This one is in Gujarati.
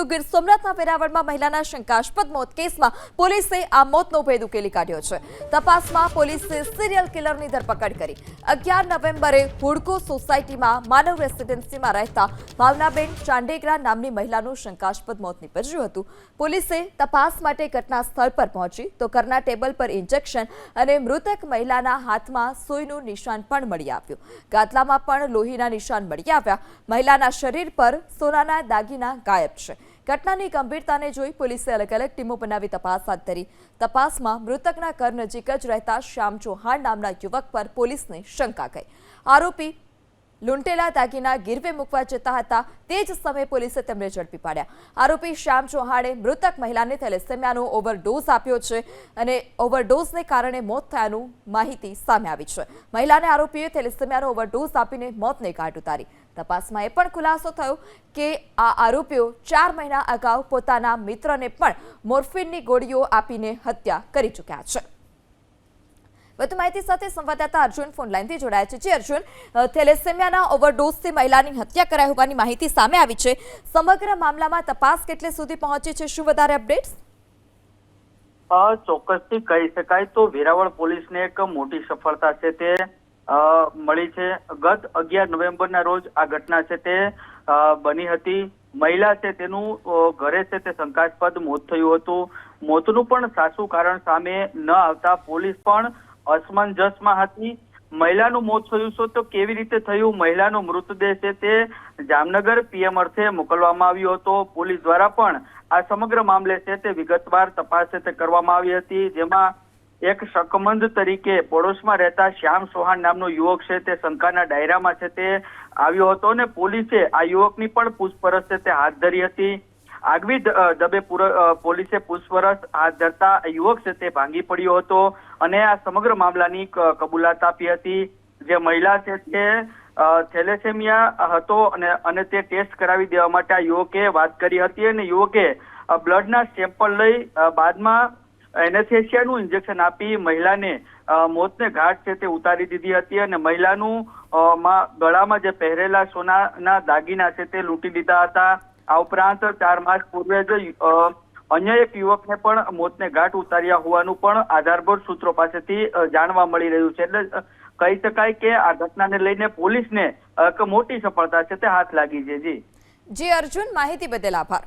તો ગીર સોમનાથના વેરાવળમાં મહિલાના શંકાસ્પદ મોત કેસમાં પોલીસે આ મોતનો ભેદ ઉકેલી કાઢ્યો છે. તપાસમાં પોલીસે સિરિયલ કિલરની ધરપકડ કરી. અગિયાર નવેમ્બરે હુડકો સોસાયટીમાં માનવ રેસિડેન્સીમાં રહેતા ભાવનાબેન ચાંડેગરા નામની મહિલાનું શંકાસ્પદ મોત નીપજ્યું હતું. પોલીસે તપાસ માટે ઘટના સ્થળ પર પહોંચી, તો ઘરના ટેબલ પર ઇન્જેક્શન અને મૃતક મહિલાના હાથમાં સોયનું નિશાન પણ મળી આવ્યું. ગાદલામાં પણ લોહીના નિશાન મળી આવ્યા. મહિલાના શરીર પર સોનાના દાગીના ગાયબ છે. ઘટનાની ગંભીરતાને જોઈ પોલીસે અલગ અલગ ટીમો બનાવી તપાસ હાથ ધરી. તપાસમાં મૃતકના ઘર નજીક જ રહેતા શ્યામ ચૌહાણ નામના યુવક પર પોલીસને શંકા ગઈ. આરોપી લૂંટેલા દાગીના ગીરવે મૂકવા જતા હતા તે જ સમયે પોલીસે તેમને ઝડપી પાડ્યા. આરોપી શ્યામ ચૌહાણે મૃતક મહિલાને થેલેસેમિયાનો ઓવરડોઝ આપ્યો છે અને ઓવરડોઝને કારણે મોત થયાનું માહિતી સામે આવી છે. મહિલાને આરોપીએ થેલેસેમિયાનો ઓવરડોઝ આપીને મોતને ગાંઠ ઉતારી. તપાસમાં એ પણ ખુલાસો થયો કે આ આરોપીઓ ચાર મહિના અગાઉ પોતાના મિત્રને પણ મોર્ફિનની ગોળીઓ આપીને હત્યા કરી ચૂક્યા છે. વધુ માહિતી સાથે સંવાદદાતા અર્જુન ફોનલાઈનથી જોડાયા છે. જે અર્જુન થેલેસેમિયાના ઓવરડોઝથી મહિલાની હત્યા કરાઈ હોવાની માહિતી સામે આવી છે. સમગ્ર મામલામાં તપાસ કેટલે સુધી પહોંચી છે? શું વધારે અપડેટ્સ? ચોક્કસથી કહી શકાય તો વેરાવળ પોલીસને એક મોટી સફળતા છે તે મળી છે. ગત અગિયાર નવેમ્બરના રોજ આ ઘટના છે તે બની હતી. મહિલા છે તેનું ઘરે છે તે શંકાસ્પદ મોત થયું હતું. મોતનું પણ સાચું કારણ સામે ન આવતા પોલીસ પણ અસમંજસમાં હતી. મહિલાનું મોત થયું છે તો કેવી રીતે થયું? મહિલાનો મૃતદેહ છે તે જામનગર પીએમ અર્થે મોકલવામાં આવ્યો હતો. પોલીસ દ્વારા પણ આ સમગ્ર મામલે છે તે વિગતવાર તપાસ છે તે કરવામાં આવી હતી. જેમાં એક શકમંદ તરીકે પડોશમાં રહેતા શ્યામ સોહાન નામનો યુવક છે, તે શંકાના ડાયરામાં છે, તે આવ્યો હતો અને પોલીસે આ યુવકની પણ પૂછપરછ છે, તે હાથ ધરી હતી. આગવી દબે પોલીસે પૂછપરછ હાથ ધરતા યુવક છે, તે ભાંગી પડ્યો હતો અને આ સમગ્ર મામલાની કબૂલાત આપી હતી. જે મહિલા છે, તે થેલેસેમિયા હતો અને અને તે ટેસ્ટ કરાવી દેવા માટે આ યુવકે વાત કરી હતી અને યુવકે બ્લડના સેમ્પલ લઈ બાદમાં એનેસ્થેસિયાનું ઇન્જેક્શન આપી મહિલાને મોતને ઘાટ છે તે ઉતારી દીધી હતી અને મહિલાનું માં, ગળામાં જે પહેરેલા સોનાના દાગીના છે તે લૂંટી લીધા હતા. આ ઉપરાંત ચાર માસ પૂર્વે જ અન્ય એક યુવકને પણ મોતને ઘાટ ઉતાર્યા હોવાનું પણ આધારભૂત સૂત્રો પાસેથી જાણવા મળી રહ્યું છે. એટલે કહી શકાય કે આ ઘટનાને લઈને પોલીસને એક મોટી સફળતા છે તે હાથ લાગી છે. જી. જી, અર્જુન, માહિતી બદલ આભાર.